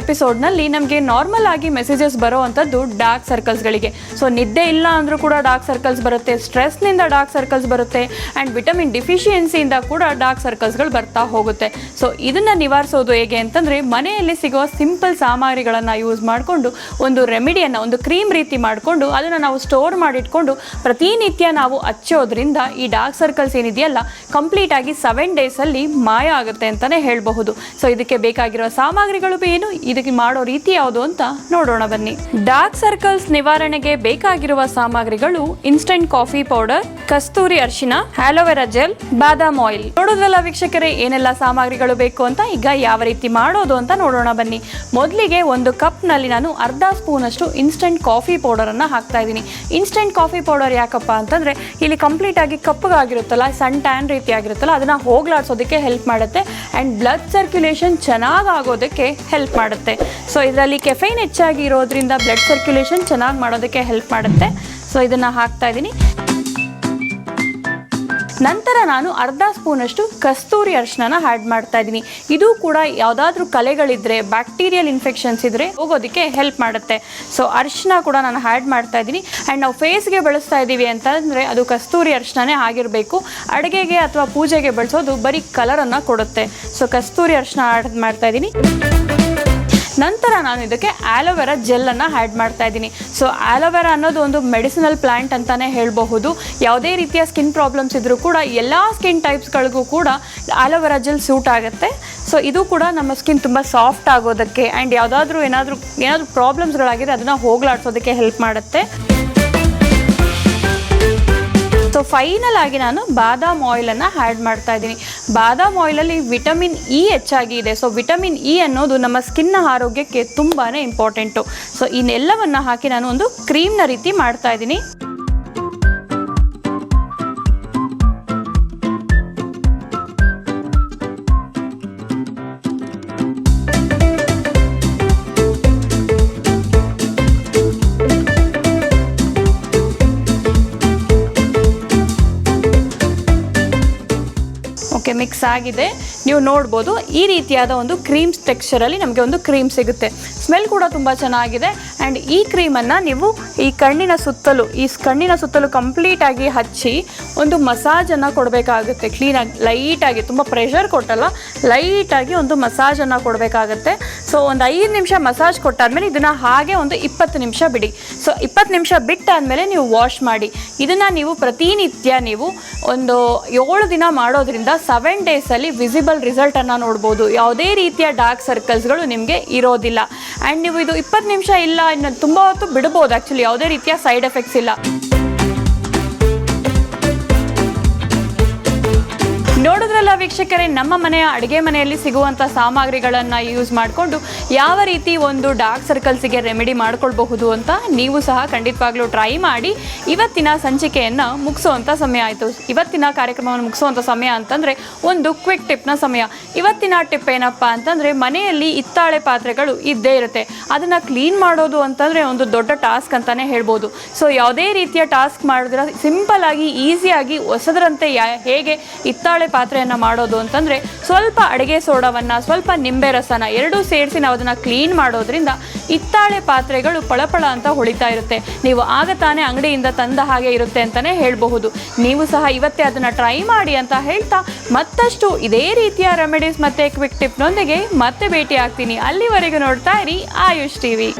ಎಪಿಸೋಡ್ನಲ್ಲಿ ನಮಗೆ ನಾರ್ಮಲ್ ಆಗಿ ಮೆಸೇಜಸ್ ಬರೋ ಅಂಥದ್ದು ಡಾರ್ಕ್ ಸರ್ಕಲ್ಸ್ಗಳಿಗೆ ಸೊ ನಿದ್ದೆ ಇಲ್ಲ ಅಂದರೂ ಕೂಡ ಡಾರ್ಕ್ ಸರ್ಕಲ್ಸ್ ಬರುತ್ತೆ ಸ್ಟ್ರೆಸ್ನಿಂದ ಡಾರ್ಕ್ ಸರ್ಕಲ್ಸ್ ಬರುತ್ತೆ ಆ್ಯಂಡ್ ವಿಟಮಿನ್ ಡಿಫಿಷಿಯನ್ಸಿಯಿಂದ ಕೂಡ ಡಾರ್ಕ್ ಸರ್ಕಲ್ಸ್ಗಳು ಬರ್ತಾ ಹೋಗುತ್ತೆ. ಸೊ ಇದನ್ನು ನಿವಾರಿಸೋದು ಹೇಗೆ ಅಂತಂದರೆ, ಮನೆಯಲ್ಲಿ ಸಿಗುವ ಸಿಂಪಲ್ ಸಾಮಗ್ರಿಗಳನ್ನು ಯೂಸ್ ಮಾಡಿಕೊಂಡು, ಒಂದು ರೆಮಿಡಿಯನ್ನು ಒಂದು ಕ್ರೀಮ್ ರೀತಿ ಮಾಡಿಕೊಂಡು, ಅದನ್ನು ನಾವು ಸ್ಟೋರ್ ಮಾಡಿಟ್ಕೊಂಡು, ಪ್ರತಿನಿತ್ಯ ನಾವು ಹಚ್ಚೋದ್ರಿಂದ ಈ ಡಾರ್ಕ್ ಸರ್ಕಲ್ಸ್ ಏನಿದೆಯಲ್ಲ ಕಂಪ್ಲೀಟ್ ಆಗಿ ಸೆವೆನ್ ಡೇಸಲ್ಲಿ ಮಾಯ ಆಗುತ್ತೆ ಅಂತಲೇ ಹೇಳಬಹುದು. ಸೊ ಇದಕ್ಕೆ ಬೇಕಾಗಿರೋ ಸಾಮಗ್ರಿಗಳು ಏನು? ಇದಕ್ಕೆ ಮಾಡೋ ರೀತಿ ಯಾವುದು ಅಂತ ನೋಡೋಣ ಬನ್ನಿ. ಡಾರ್ಕ್ ಸರ್ಕಲ್ಸ್ ನಿವಾರಣೆಗೆ ಬೇಕಾಗಿರುವ ಸಾಮಗ್ರಿಗಳು ಇನ್ಸ್ಟಂಟ್ ಕಾಫಿ ಪೌಡರ್ ಕಸ್ತೂರಿ ಅರಿಶಿನ ಆಲೋವೆರಾ ಜೆಲ್ ಬಾದಾಮ್ ಆಯಿಲ್ ನೋಡೋದ್ರಲ್ಲ ವೀಕ್ಷಕರೇ, ಏನೆಲ್ಲ ಸಾಮಗ್ರಿಗಳು ಬೇಕು ಅಂತ ಈಗ ಯಾವ ರೀತಿ ಮಾಡೋದು ಅಂತ ನೋಡೋಣ ಬನ್ನಿ. ಮೊದಲಿಗೆ ಒಂದು ಕಪ್ನಲ್ಲಿ ನಾನು ಅರ್ಧ ಸ್ಪೂನ್ ಅಷ್ಟು ಇನ್ಸ್ಟಂಟ್ ಕಾಫಿ ಪೌಡರನ್ನು ಹಾಕ್ತಾ ಇದ್ದೀನಿ. ಇನ್ಸ್ಟಂಟ್ ಕಾಫಿ ಪೌಡರ್ ಯಾಕಪ್ಪ ಅಂತಂದ್ರೆ, ಇಲ್ಲಿ ಕಂಪ್ಲೀಟ್ ಆಗಿ ಕಪ್ಪಗಾಗಿರುತ್ತಲ್ಲ ಸನ್ ಟ್ಯಾನ್ ರೀತಿ ಆಗಿರುತ್ತಲ್ಲ ಅದನ್ನ ಹೋಗ್ಲಾಡ್ಸೋದಕ್ಕೆ ಹೆಲ್ಪ್ ಮಾಡುತ್ತೆ. ಅಂಡ್ ಬ್ಲಡ್ ಸರ್ಕ್ಯುಲೇಷನ್ ಚೆನ್ನಾಗಿ ಆಗೋದಕ್ಕೆ ಹೆಲ್ಪ್ ಮಾಡುತ್ತೆ. ಸೊ ಇದರಲ್ಲಿ ಕೆಫೈನ್ ಹೆಚ್ಚಾಗಿ ಇರೋದ್ರಿಂದ ಬ್ಲಡ್ ಸರ್ಕ್ಯುಲೇಷನ್ ಚೆನ್ನಾಗಿ ಮಾಡೋದಕ್ಕೆ ಹೆಲ್ಪ್ ಮಾಡುತ್ತೆ. ಸೊ ಇದನ್ನು ಹಾಕ್ತಾ ಇದ್ದೀನಿ ನಂತರ ನಾನು ಅರ್ಧ ಸ್ಪೂನಷ್ಟು ಕಸ್ತೂರಿ ಅರಿಶಿನ ಆ್ಯಡ್ ಮಾಡ್ತಾ ಇದ್ದೀನಿ ಇದು ಕೂಡ ಯಾವುದಾದ್ರೂ ಕಲೆಗಳಿದ್ದರೆ ಬ್ಯಾಕ್ಟೀರಿಯಲ್ ಇನ್ಫೆಕ್ಷನ್ಸ್ ಇದ್ದರೆ ಹೋಗೋದಕ್ಕೆ ಹೆಲ್ಪ್ ಮಾಡುತ್ತೆ. ಸೊ ಅರಿಶಿನ ಕೂಡ ನಾನು ಆ್ಯಡ್ ಮಾಡ್ತಾ ಇದ್ದೀನಿ ಆ್ಯಂಡ್ ನಾವು ಫೇಸ್ಗೆ ಬಳಸ್ತಾ ಇದ್ದೀವಿ ಅಂತಂದರೆ ಅದು ಕಸ್ತೂರಿ ಅರಿಶಿನೇ ಆಗಿರಬೇಕು. ಅಡುಗೆಗೆ ಅಥವಾ ಪೂಜೆಗೆ ಬಳಸೋದು ಬರೀ ಕಲರನ್ನು ಕೊಡುತ್ತೆ. ಸೊ ಕಸ್ತೂರಿ ಅರಿಶಿನ ಆ್ಯಡ್ ಮಾಡ್ತಾ ಇದ್ದೀನಿ ನಂತರ ನಾನು ಇದಕ್ಕೆ ಆಲೋವೆರಾ ಜೆಲ್ಲನ್ನು ಆ್ಯಡ್ ಮಾಡ್ತಾ ಇದ್ದೀನಿ. ಸೊ ಆಲೋವೆರಾ ಅನ್ನೋದು ಒಂದು ಮೆಡಿಸಿನಲ್ ಪ್ಲ್ಯಾಂಟ್ ಅಂತಲೇ ಹೇಳಬಹುದು. ಯಾವುದೇ ರೀತಿಯ ಸ್ಕಿನ್ ಪ್ರಾಬ್ಲಮ್ಸ್ ಇದ್ದರೂ ಕೂಡ ಎಲ್ಲ ಸ್ಕಿನ್ ಟೈಪ್ಸ್ಗಳಿಗೂ ಕೂಡ ಆಲೋವೆರಾ ಜೆಲ್ ಸೂಟ್ ಆಗುತ್ತೆ. ಸೊ ಇದು ಕೂಡ ನಮ್ಮ ಸ್ಕಿನ್ ತುಂಬ ಸಾಫ್ಟ್ ಆಗೋದಕ್ಕೆ ಆ್ಯಂಡ್ ಯಾವುದಾದ್ರೂ ಏನಾದರೂ ಏನಾದರೂ ಪ್ರಾಬ್ಲಮ್ಸ್ಗಳಾಗಿದೆ ಅದನ್ನು ಹೋಗಲಾಡಿಸೋದಕ್ಕೆ ಹೆಲ್ಪ್ ಮಾಡುತ್ತೆ. ಸೊ ಫೈನಲ್ ಆಗಿ ನಾನು ಬಾದಾಮ್ ಆಯಿಲನ್ನು ಆ್ಯಡ್ ಮಾಡ್ತಾ ಇದ್ದೀನಿ. ಬಾದಾಮ್ ಆಯಿಲಲ್ಲಿ ವಿಟಮಿನ್ ಇ ಹೆಚ್ಚಾಗಿ ಇದೆ. ಸೊ ವಿಟಮಿನ್ ಇ ಅನ್ನೋದು ನಮ್ಮ ಸ್ಕಿನ್ನ ಆರೋಗ್ಯಕ್ಕೆ ತುಂಬಾ ಇಂಪಾರ್ಟೆಂಟು ಸೊ ಇನ್ನೆಲ್ಲವನ್ನು ಹಾಕಿ ನಾನು ಒಂದು ಕ್ರೀಮ್ನ ರೀತಿ ಮಾಡ್ತಾ ಇದ್ದೀನಿ. ಮಿಕ್ಸ್ ಆಗಿದೆ. ನೀವು ನೋಡ್ಬೋದು, ಈ ರೀತಿಯಾದ ಒಂದು ಕ್ರೀಮ್ಸ್ ಟೆಕ್ಸ್ಚರಲ್ಲಿ ನಮಗೆ ಒಂದು ಕ್ರೀಮ್ ಸಿಗುತ್ತೆ. ಸ್ಮೆಲ್ ಕೂಡ ತುಂಬ ಚೆನ್ನಾಗಿದೆ. ಆ್ಯಂಡ್ ಈ ಕ್ರೀಮನ್ನು ನೀವು ಈ ಕಣ್ಣಿನ ಸುತ್ತಲೂ, ಈ ಕಣ್ಣಿನ ಸುತ್ತಲೂ ಕಂಪ್ಲೀಟಾಗಿ ಹಚ್ಚಿ ಒಂದು ಮಸಾಜನ್ನು ಕೊಡಬೇಕಾಗುತ್ತೆ. ಕ್ಲೀನಾಗಿ ಲೈಟಾಗಿ ತುಂಬ ಪ್ರೆಷರ್ ಕೊಟ್ಟಲ್ಲ ಲೈಟಾಗಿ ಒಂದು ಮಸಾಜನ್ನು ಕೊಡಬೇಕಾಗುತ್ತೆ. ಸೊ ಒಂದು ಐದು ನಿಮಿಷ ಮಸಾಜ್ ಕೊಟ್ಟಾದ್ಮೇಲೆ ಇದನ್ನು ಹಾಗೆ ಒಂದು ಇಪ್ಪತ್ತು ನಿಮಿಷ ಬಿಡಿ. ಸೊ ಇಪ್ಪತ್ತು ನಿಮಿಷ ಬಿಟ್ಟಾದಮೇಲೆ ನೀವು ವಾಶ್ ಮಾಡಿ. ಇದನ್ನು ನೀವು ಪ್ರತಿನಿತ್ಯ ನೀವು ಒಂದು ಏಳು ದಿನ ಮಾಡೋದ್ರಿಂದ ಸೆವೆನ್ ಡೇಸಲ್ಲಿ ವಿಸಿಬಲ್ ರಿಸಲ್ಟನ್ನು ನೋಡ್ಬೋದು. ಯಾವುದೇ ರೀತಿಯ ಡಾರ್ಕ್ ಸರ್ಕಲ್ಸ್ಗಳು ನಿಮಗೆ ಇರೋದಿಲ್ಲ. ಆ್ಯಂಡ್ ನೀವು ಇದು ಇಪ್ಪತ್ತು ನಿಮಿಷ ಇಲ್ಲ, ಇನ್ನು ತುಂಬ ಹೊತ್ತು ಬಿಡ್ಬೋದು. ಆ್ಯಕ್ಚುಲಿ ಯಾವುದೇ ರೀತಿಯ ಸೈಡ್ ಎಫೆಕ್ಟ್ಸ್ ಇಲ್ಲ. ನೋಡಿದ್ರಲ್ಲ ವೀಕ್ಷಕರೇ, ನಮ್ಮ ಮನೆಯ ಅಡುಗೆ ಮನೆಯಲ್ಲಿ ಸಿಗುವಂಥ ಸಾಮಗ್ರಿಗಳನ್ನು ಯೂಸ್ ಮಾಡಿಕೊಂಡು ಯಾವ ರೀತಿ ಒಂದು ಡಾರ್ಕ್ ಸರ್ಕಲ್ಸಿಗೆ ರೆಮಿಡಿ ಮಾಡ್ಕೊಳ್ಬಹುದು ಅಂತ ನೀವು ಸಹ ಖಂಡಿತವಾಗ್ಲೂ ಟ್ರೈ ಮಾಡಿ. ಇವತ್ತಿನ ಸಂಚಿಕೆಯನ್ನು ಮುಗಿಸುವಂಥ ಸಮಯ ಆಯಿತು. ಇವತ್ತಿನ ಕಾರ್ಯಕ್ರಮವನ್ನು ಮುಗಿಸುವಂಥ ಸಮಯ ಅಂತಂದರೆ ಒಂದು ಕ್ವಿಕ್ ಟಿಪ್ನ ಸಮಯ. ಇವತ್ತಿನ ಟಿಪ್ ಏನಪ್ಪ ಅಂತಂದರೆ ಮನೆಯಲ್ಲಿ ಇತ್ತಾಳೆ ಪಾತ್ರೆಗಳು ಇದ್ದೇ ಇರುತ್ತೆ. ಅದನ್ನು ಕ್ಲೀನ್ ಮಾಡೋದು ಅಂತಂದರೆ ಒಂದು ದೊಡ್ಡ ಟಾಸ್ಕ್ ಅಂತಲೇ ಹೇಳ್ಬೋದು. ಸೊ ಯಾವುದೇ ರೀತಿಯ ಟಾಸ್ಕ್ ಮಾಡಿದ್ರೆ ಸಿಂಪಲ್ ಆಗಿ ಈಸಿಯಾಗಿ ಹೊಸದರಂತೆ ಯಾ, ಹೇಗೆ ಇತ್ತಾಳೆ ಪಾತ್ರೆಯನ್ನು ಮಾಡೋದು ಅಂತಂದರೆ ಸ್ವಲ್ಪ ಅಡುಗೆ ಸೋಡವನ್ನು, ಸ್ವಲ್ಪ ನಿಂಬೆ ರಸನ ಎರಡೂ ಸೇರಿಸಿ ನಾವು ಅದನ್ನು ಕ್ಲೀನ್ ಮಾಡೋದ್ರಿಂದ ಇತ್ತಾಳೆ ಪಾತ್ರೆಗಳು ಪಳಪಳ ಅಂತ ಹೊಳಿತಾ ಇರುತ್ತೆ. ನೀವು ಆಗ ತಾನೇ ಅಂಗಡಿಯಿಂದ ತಂದ ಹಾಗೆ ಇರುತ್ತೆ ಅಂತಲೇ ಹೇಳಬಹುದು. ನೀವು ಸಹ ಇವತ್ತೇ ಅದನ್ನು ಟ್ರೈ ಮಾಡಿ ಅಂತ ಹೇಳ್ತಾ ಮತ್ತಷ್ಟು ಇದೇ ರೀತಿಯ ರೆಮಿಡೀಸ್ ಮತ್ತು ಕ್ವಿಕ್ ಟಿಪ್ನೊಂದಿಗೆ ಮತ್ತೆ ಭೇಟಿ ಆಗ್ತೀನಿ ಅಲ್ಲಿವರೆಗೂ ನೋಡ್ತಾ ಇರಿ ಆಯುಷ್ ಟಿವಿ.